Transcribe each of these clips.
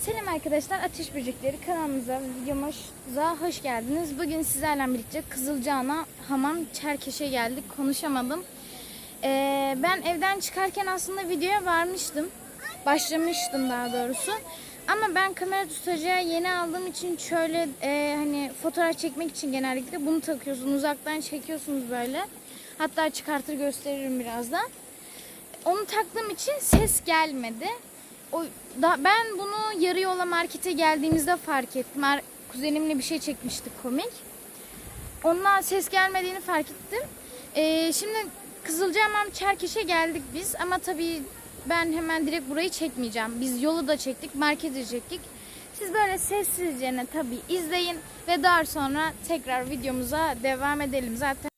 Selam arkadaşlar, Ateş Böcekleri kanalımıza, videomuza hoş geldiniz. Bugün sizlerle birlikte Kızılcahamam Hamam Çerkeş'e geldik. Konuşamadım. Ee, ben evden çıkarken aslında videoya varmıştım. Başlamıştım daha doğrusu. Ama ben kamera tutacağı yeni aldığım için şöyle e, hani fotoğraf çekmek için genellikle bunu takıyorsunuz. Uzaktan çekiyorsunuz böyle. Hatta çıkartır gösteririm birazdan. Onu taktığım için ses gelmedi. O da ben bunu yarı yola markete geldiğimizde fark ettim. Kuzenimle bir şey çekmiştik komik. Ondan ses gelmediğini fark ettim. Ee, şimdi Kızılcahamam Çerkeş'e geldik biz ama tabii ben hemen direkt burayı çekmeyeceğim. Biz yolu da çektik, marketi çektik. Siz böyle sessizce tabii izleyin ve daha sonra tekrar videomuza devam edelim. Zaten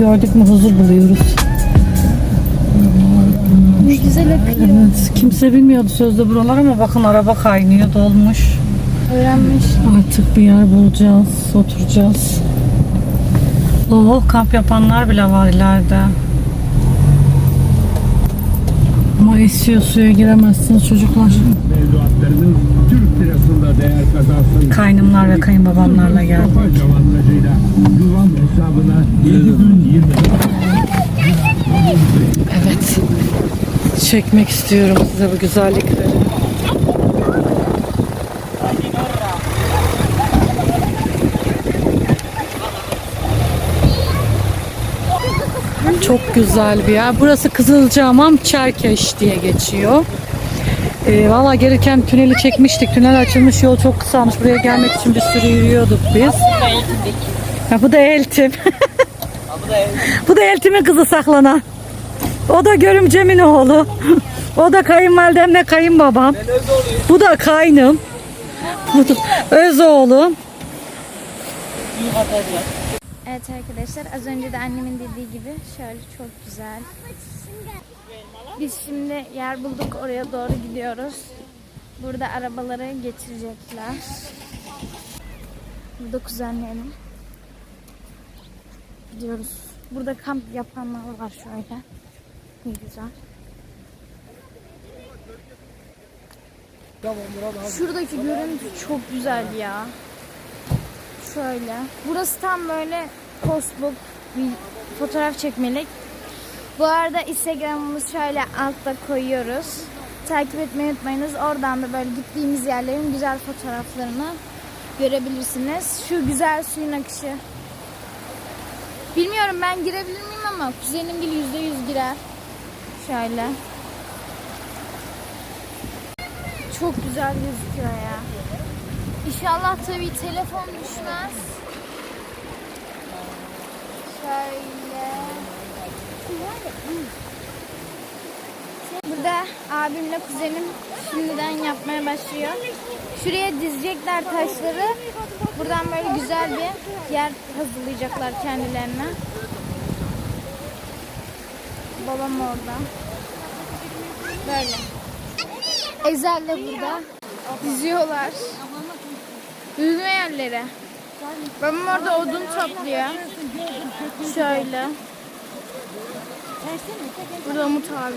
gördük mü huzur buluyoruz. ne güzel akıyor. Evet, kimse bilmiyordu sözde buralar ama bakın araba kaynıyor dolmuş. Öğrenmiş. Artık bir yer bulacağız, oturacağız. Oo, kamp yapanlar bile var ileride. Ama esiyor suya giremezsiniz çocuklar. mevduatlarının Türk lirasında değer kazansın. Kaynımlar ve kayınbabamlarla geldik. Hesabına 7 gün 20 Evet. Çekmek istiyorum size bu güzellikleri. Çok güzel bir yer. Burası Kızılcahamam Çerkeş diye geçiyor. Ee, Valla gelirken tüneli çekmiştik. Tünel açılmış yol çok kısalmış. Buraya gelmek için bir sürü yürüyorduk biz. Ha, bu da Eltim. bu da Eltim'in kızı saklanan. O da görümcemin oğlu. o da kayınvalidemle kayınbabam. Bu da kaynım. Bu da öz oğlum. Evet arkadaşlar az önce de annemin dediği gibi şöyle çok güzel. Biz şimdi yer bulduk oraya doğru gidiyoruz. Burada arabaları getirecekler. Burada kuzenlerim. Gidiyoruz. Burada kamp yapanlar var şöyle. Ne güzel. Şuradaki görüntü çok güzel ya. Şöyle. Burası tam böyle postbook bir fotoğraf çekmelik. Bu arada Instagram'ımız şöyle altta koyuyoruz. Takip etmeyi unutmayınız. Oradan da böyle gittiğimiz yerlerin güzel fotoğraflarını görebilirsiniz. Şu güzel suyun akışı. Bilmiyorum ben girebilir miyim ama kuzenim bile yüzde yüz girer. Şöyle. Çok güzel gözüküyor ya. İnşallah tabii telefon düşmez. Şöyle. Burada abimle kuzenim şimdiden yapmaya başlıyor. Şuraya dizecekler taşları. Buradan böyle güzel bir yer hazırlayacaklar kendilerine. Babam orada. Böyle. Ezel de burada. Diziyorlar. Yüzme yerleri. Babam orada odun topluyor. Şöyle. Burada Umut abi.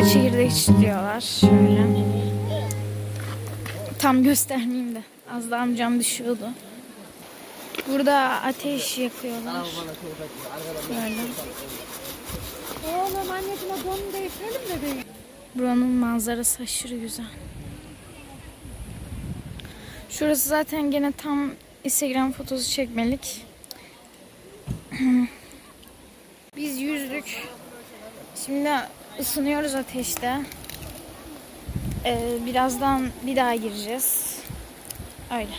Ateşliyorlar şöyle. Tam göstermeyeyim de. Az da amcam düşüyordu. Burada ateş yakıyorlar. Böyle. Oğlum anneciğim donunu değiştirelim bebeğim. Buranın manzarası aşırı güzel. Şurası zaten gene tam Instagram fotosu çekmelik. Biz yüzdük. Şimdi ısınıyoruz ateşte. Ee, birazdan bir daha gireceğiz. Öyle.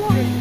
そ。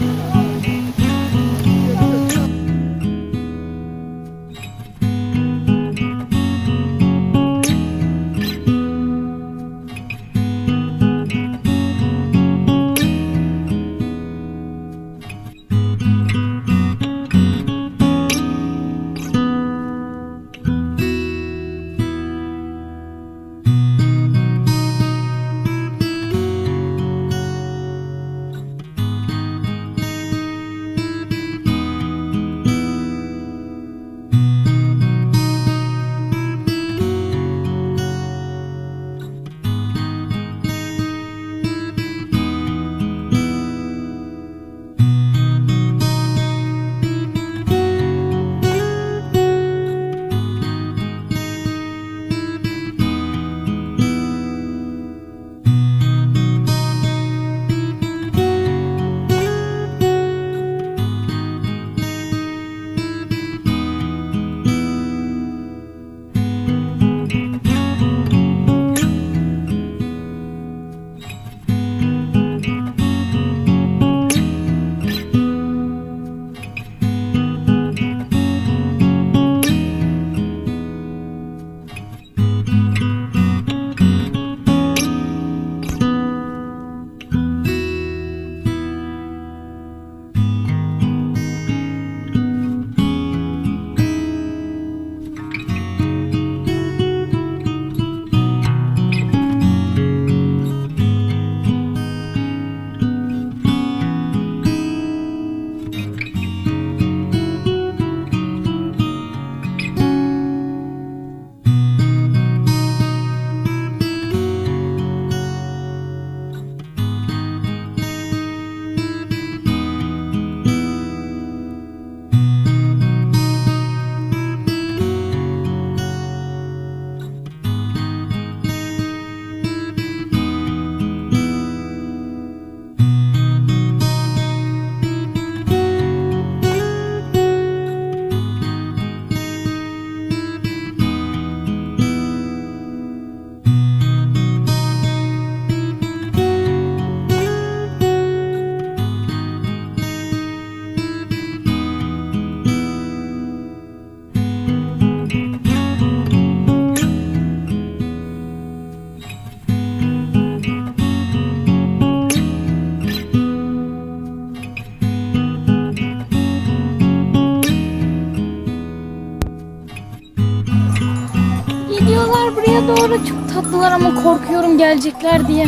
Tatlılar ama korkuyorum gelecekler diye.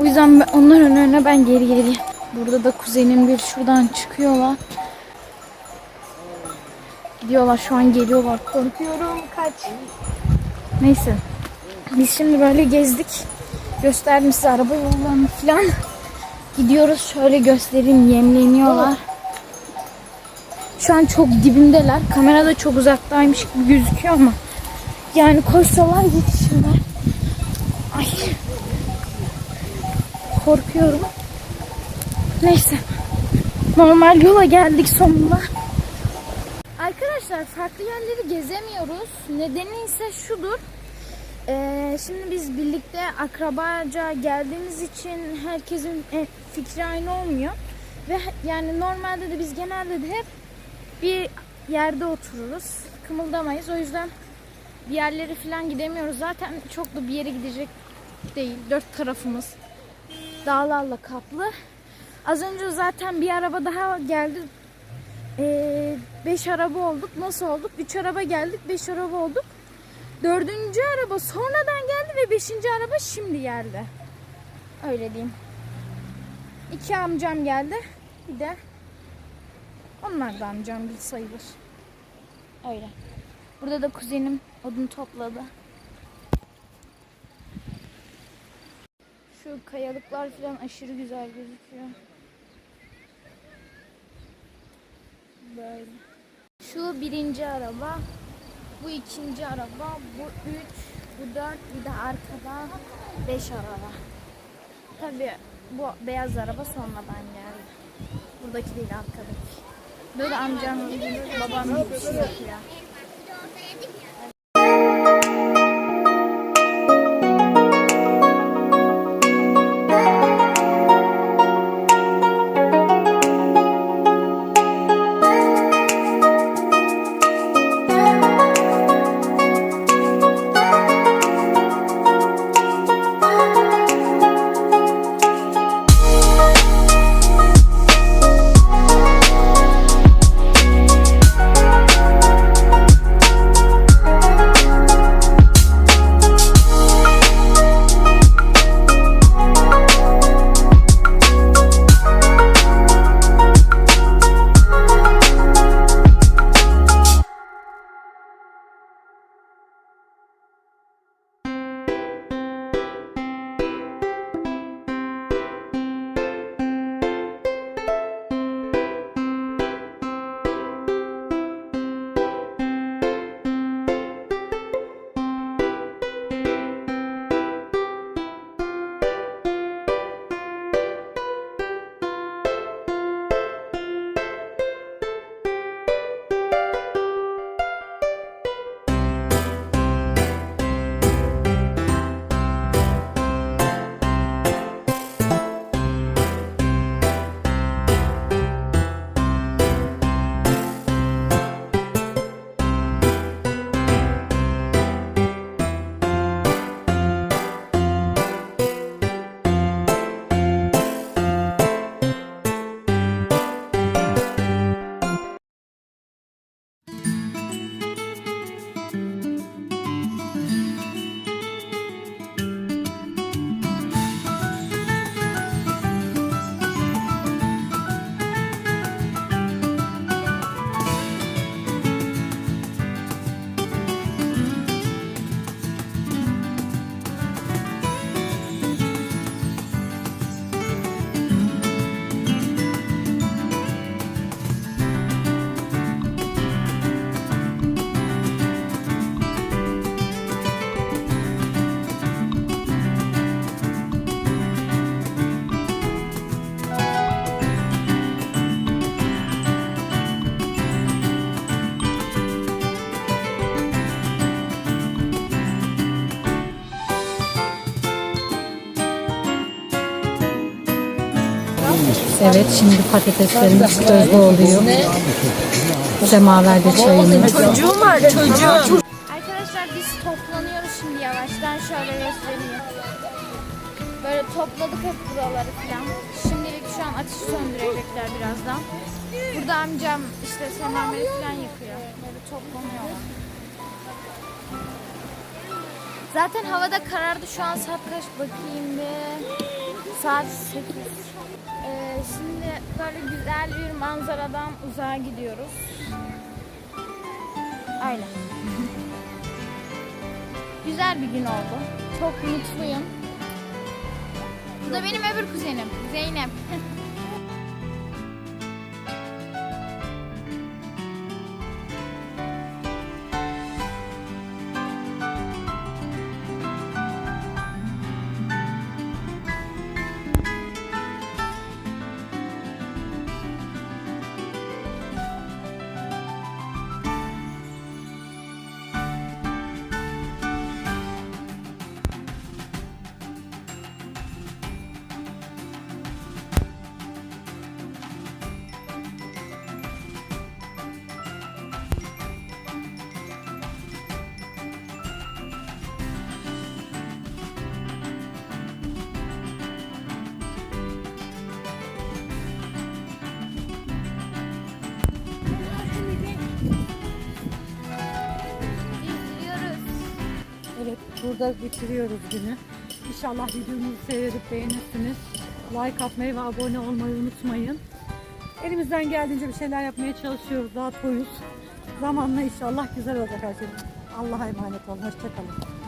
O yüzden ben, onların önüne ben geri geleyim. Burada da kuzenim bir şuradan çıkıyorlar. Gidiyorlar şu an geliyorlar. Korkuyorum kaç. Neyse. Biz şimdi böyle gezdik. Gösterdim size araba yollarını falan. Gidiyoruz şöyle göstereyim yemleniyorlar. Şu an çok dibimdeler. Kamerada çok uzaktaymış gibi gözüküyor ama yani koşsalar yetişirler. Ay. Korkuyorum. Neyse. Normal yola geldik sonunda. Arkadaşlar farklı yerleri gezemiyoruz. Nedeni ise şudur. Ee, şimdi biz birlikte akrabaca geldiğimiz için herkesin e, fikri aynı olmuyor. Ve yani normalde de biz genelde de hep bir yerde otururuz. Kımıldamayız. O yüzden bir yerlere falan gidemiyoruz. Zaten çok da bir yere gidecek değil. Dört tarafımız dağlarla kaplı. Az önce zaten bir araba daha geldi. Ee, beş araba olduk. Nasıl olduk? Üç araba geldik. Beş araba olduk. Dördüncü araba sonradan geldi ve beşinci araba şimdi geldi. Öyle diyeyim. İki amcam geldi. Bir de onlar da amcam bir sayılır. Öyle. Burada da kuzenim odun topladı. Şu kayalıklar falan aşırı güzel gözüküyor. Böyle. Şu birinci araba. Bu ikinci araba. Bu üç. Bu dört. Bir de arkada beş araba. Tabii bu beyaz araba sonradan geldi. Buradaki değil arkadaki. Böyle amcam gibi, babam gibi bir şey yapıyor. Evet şimdi patateslerimiz közde oluyor. Semaverde çayımız. Arkadaşlar biz toplanıyoruz şimdi yavaştan şöyle göstereyim. Böyle topladık hep buraları falan. Şimdilik şu an ateşi söndürecekler birazdan. Burada amcam işte semaveri falan yakıyor. Böyle toplanıyorlar. Zaten havada karardı. Şu an saat kaç bakayım bir. Saat 8. Ee, şimdi böyle güzel bir manzaradan uzağa gidiyoruz. Aynen. Güzel bir gün oldu. Çok mutluyum. Bu da benim öbür kuzenim. Zeynep. burada bitiriyoruz günü. İnşallah videomuzu seyredip beğenirsiniz. Like atmayı ve abone olmayı unutmayın. Elimizden geldiğince bir şeyler yapmaya çalışıyoruz. Daha toyuz. Zamanla inşallah güzel olacak her şey. Allah'a emanet olun. Hoşçakalın.